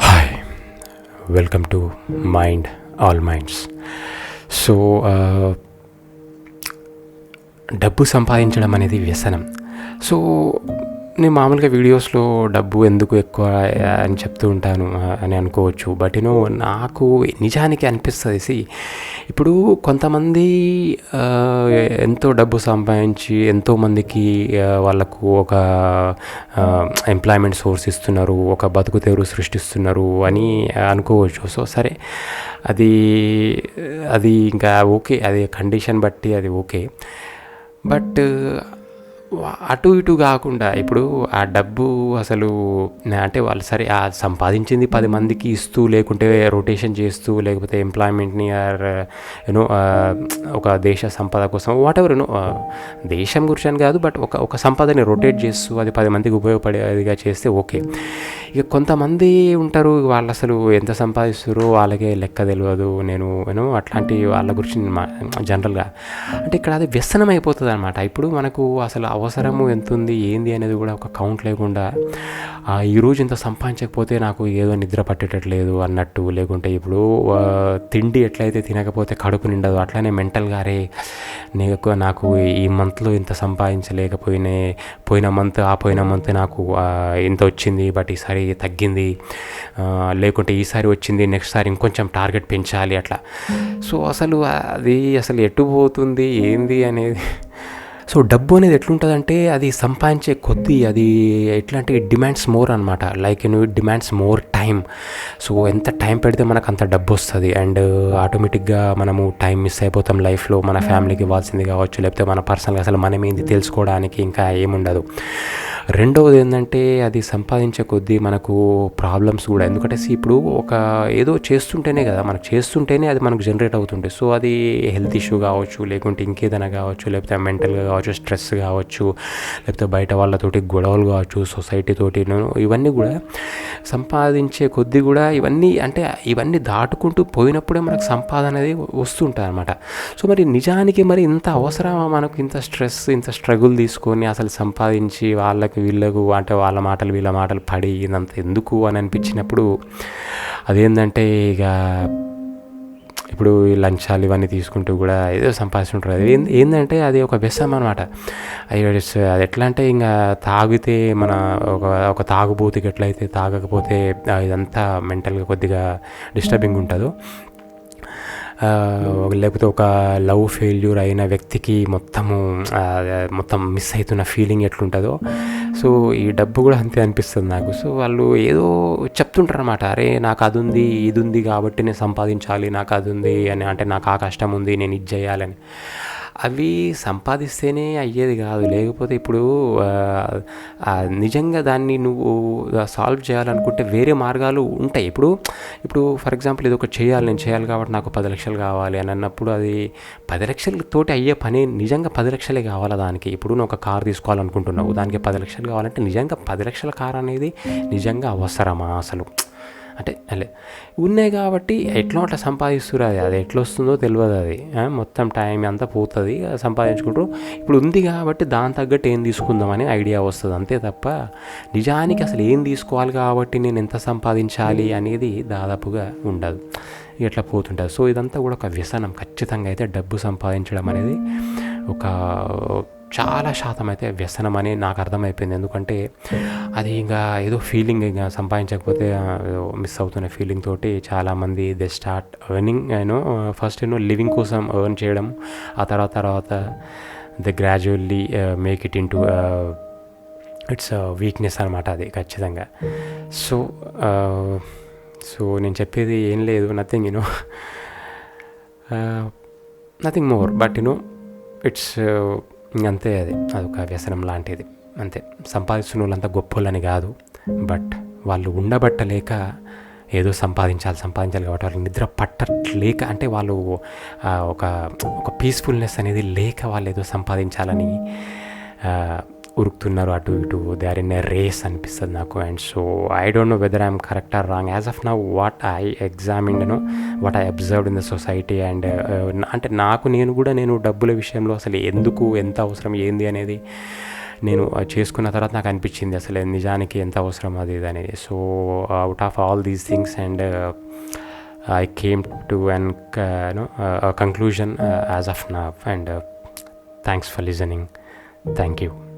Hi welcome to mind all minds so డబ్బు సంపాదించడం అనేది వ్యసనం. సో నేను మామూలుగా వీడియోస్లో డబ్బు ఎందుకు ఎక్కువ అని చెప్తూ ఉంటాను అని అనుకోవచ్చు. బట్ యూనో నాకు నిజానికి అనిపిస్తుంది ఇప్పుడు కొంతమంది ఎంతో డబ్బు సంపాదించి ఎంతోమందికి వాళ్ళకు ఒక ఎంప్లాయ్మెంట్ సోర్స్ ఇస్తున్నారు ఒక బతుకు తెరువు సృష్టిస్తున్నారు అని అనుకోవచ్చు. సో సరే అది అది ఇంకా ఓకే అది కండిషన్ బట్టి అది ఓకే. బట్ అటు ఇటు కాకుండా ఇప్పుడు ఆ డబ్బు అసలు అంటే వాళ్ళు సరే ఆ సంపాదించింది పది మందికి ఇస్తూ లేకుంటే రొటేషన్ చేస్తూ లేకపోతే ఎంప్లాయ్మెంట్ని ఆర్ యూనో ఒక దేశ సంపద కోసం వాట్ ఎవర్ యూనో దేశం గురించి అని కాదు బట్ ఒక ఒక సంపదని రొటేట్ చేస్తూ అది పది మందికి ఉపయోగపడేదిగా చేస్తే ఓకే. ఇక కొంతమంది ఉంటారు వాళ్ళు అసలు ఎంత సంపాదిస్తారో వాళ్ళకే లెక్క తెలియదు. నేను యూనో అట్లాంటి వాళ్ళ గురించి జనరల్గా అంటే ఇక్కడ అది వ్యసనం అయిపోతుంది అనమాట ఇప్పుడు మనకు అసలు అవసరము ఎంత ఉంది ఏంది అనేది కూడా ఒక కౌంట్ లేకుండా ఈరోజు ఇంత సంపాదించకపోతే నాకు ఏదో నిద్ర పట్టేటట్లేదు అన్నట్టు లేకుంటే ఇప్పుడు తిండి ఎట్లయితే తినకపోతే కడుపు నిండదు అట్లానే మెంటల్గా అరే నీకు నాకు ఈ మంత్లో ఇంత సంపాదించలేకపోయినా పోయిన మంత్ ఆ పోయిన మంత్ నాకు ఇంత వచ్చింది బట్ ఈసారి తగ్గింది లేకుంటే ఈసారి వచ్చింది నెక్స్ట్ సారి ఇంకొంచెం టార్గెట్ పెంచాలి అట్లా. సో అసలు అది అసలు ఎటు పోతుంది ఏంది అనేది సో డబ్బు అనేది ఎట్లుంటుందంటే అది సంపాదించే కొద్దీ అది ఎట్లా అంటే ఇట్ డిమాండ్స్ మోర్ అనమాట like you it demands more time so ఎంత టైం పెడితే మనకు అంత డబ్బు వస్తుంది అండ్ ఆటోమేటిక్గా మనము టైం మిస్ అయిపోతాం లైఫ్లో. మన ఫ్యామిలీకి ఇవ్వాల్సింది కావచ్చు లేకపోతే మన పర్సనల్గా అసలు మనం ఏంది తెలుసుకోవడానికి ఇంకా ఏముండదు. రెండవది ఏంటంటే అది సంపాదించే కొద్దీ మనకు ప్రాబ్లమ్స్ కూడా. ఎందుకంటే ఇప్పుడు ఒక ఏదో చేస్తుంటేనే కదా మనకు చేస్తుంటేనే అది మనకు జనరేట్ అవుతుంటే సో అది హెల్త్ ఇష్యూ కావచ్చు లేకుంటే ఇంకేదైనా కావచ్చు లేకపోతే మెంటల్గా కావచ్చు స్ట్రెస్ కావచ్చు లేకపోతే బయట వాళ్ళతోటి గొడవలు కావచ్చు సొసైటీ తోటి ఇవన్నీ కూడా సంపాదించే కొద్దీ కూడా ఇవన్నీ అంటే ఇవన్నీ దాటుకుంటూ పోయినప్పుడే మనకు సంపాదన అనేది వస్తుంటుంది అనమాట సో మరి నిజానికి మరి ఇంత అవసరమా మనకు ఇంత స్ట్రెస్ ఇంత స్ట్రగుల్ తీసుకొని అసలు సంపాదించి వాళ్ళకి వీళ్ళకు అంటే వాళ్ళ మాటలు వీళ్ళ మాటలు పడి ఇదంత ఎందుకు అని అనిపించినప్పుడు అదేంటంటే ఇక ఇప్పుడు ఈ లంచాలు ఇవన్నీ తీసుకుంటూ కూడా ఏదో సంపాదిస్తుంటారు అది ఏంటంటే అది ఒక వ్యసనం అనమాట అది అది ఎట్లా అంటే ఇంకా తాగితే మన ఒక ఒక తాగుబోతుకి ఎట్లయితే తాగకపోతే ఇదంతా మెంటల్గా కొద్దిగా డిస్టర్బింగ్ ఉంటుందో. లేకపోతే ఒక లవ్ ఫెయిల్యూర్ అయిన వ్యక్తికి మొత్తము మొత్తం మిస్ అవుతున్న ఫీలింగ్ ఎట్లుంటుందో సో ఈ డబ్బు కూడా అంతే అనిపిస్తుంది నాకు. సో వాళ్ళు ఏదో చెప్తుంటారు అనమాట అరే నాకు అది ఉంది ఇది ఉంది కాబట్టి నేను సంపాదించాలి నాకు అది ఉంది అని. అంటే నాకు ఆ కష్టం ఉంది నేను ఇది చేయాలని అవి సంపాదిస్తేనే అయ్యేది కాదు. లేకపోతే ఇప్పుడు నిజంగా దాన్ని నువ్వు సాల్వ్ చేయాలనుకుంటే వేరే మార్గాలు ఉంటాయి. ఇప్పుడు ఇప్పుడు ఫర్ ఎగ్జాంపుల్ ఇది ఒకటి చేయాలి నేను చేయాలి కాబట్టి నాకు పది లక్షలు కావాలి అని అన్నప్పుడు అది పది లక్షలతోటి అయ్యే పని నిజంగా పది లక్షలే కావాలా దానికి? ఇప్పుడు నువ్వు ఒక కార్ తీసుకోవాలనుకుంటున్నావు. దానికి పది లక్షలు కావాలంటే నిజంగా పది లక్షల కార్ అనేది నిజంగా అవసరమా అసలు? అంటే అలే. ఉన్నాయి కాబట్టి ఎట్లా అట్లా సంపాదిస్తున్నారు అది? అది ఎట్లా వస్తుందో తెలియదు అది మొత్తం టైం అంతా పోతుంది సంపాదించుకుంటారు ఇప్పుడు ఉంది కాబట్టి దాని తగ్గట్టు ఏం తీసుకుందామని ఐడియా వస్తుంది అంతే తప్ప నిజానికి అసలు ఏం తీసుకోవాలి కాబట్టి నేను ఎంత సంపాదించాలి అనేది దాదాపుగా ఉండదు. ఇట్లా పోతుంటుంది. సో ఇదంతా కూడా ఒక వ్యసనం. ఖచ్చితంగా అయితే డబ్బు సంపాదించడం అనేది ఒక చాలా శాతం అయితే వ్యసనం అని నాకు అర్థమైపోయింది. ఎందుకంటే అది ఇంకా ఏదో ఫీలింగ్ ఇంకా సంపాదించకపోతే మిస్ అవుతున్న ఫీలింగ్ తోటి చాలామంది దే స్టార్ట్ ఎర్నింగ్ నేను ఫస్ట్ యూనో లివింగ్ కోసం ఎర్న్ చేయడం ఆ తర్వాత తర్వాత the gradually make it into its weakness అనమాట అది ఖచ్చితంగా. సో సో uh, నేను చెప్పేది ఏం లేదు nothing you know nothing more but you know it's అంతే అది. అదొక వ్యసనం లాంటిది. అంతే. సంపాదిస్తున్న వాళ్ళంతా గొప్పలని కాదు. బట్ వాళ్ళు ఉండబట్టలేక ఏదో సంపాదించాలి సంపాదించాలి కాబట్టి వాళ్ళు నిద్ర పట్టట్లేక అంటే వాళ్ళు ఒక ఒక పీస్ఫుల్నెస్ అనేది లేక వాళ్ళు ఏదో సంపాదించాలని ఉరుకుతున్నారు అటు ఇటు. They are in a race అనిపిస్తుంది నాకు. And so I don't know whether I'm correct or wrong as of నా what I examine what I observed in the society and అంటే నాకు నేను కూడా నేను డబ్బుల విషయంలో అసలు ఎందుకు ఎంత అవసరం ఏంది అనేది నేను uh, చేసుకున్న తర్వాత నాకు అనిపించింది అసలు నిజానికి ఎంత అవసరం అది ఇది అనేది. So out of all these things and I came to an no conclusion as of నా and thanks for listening thank you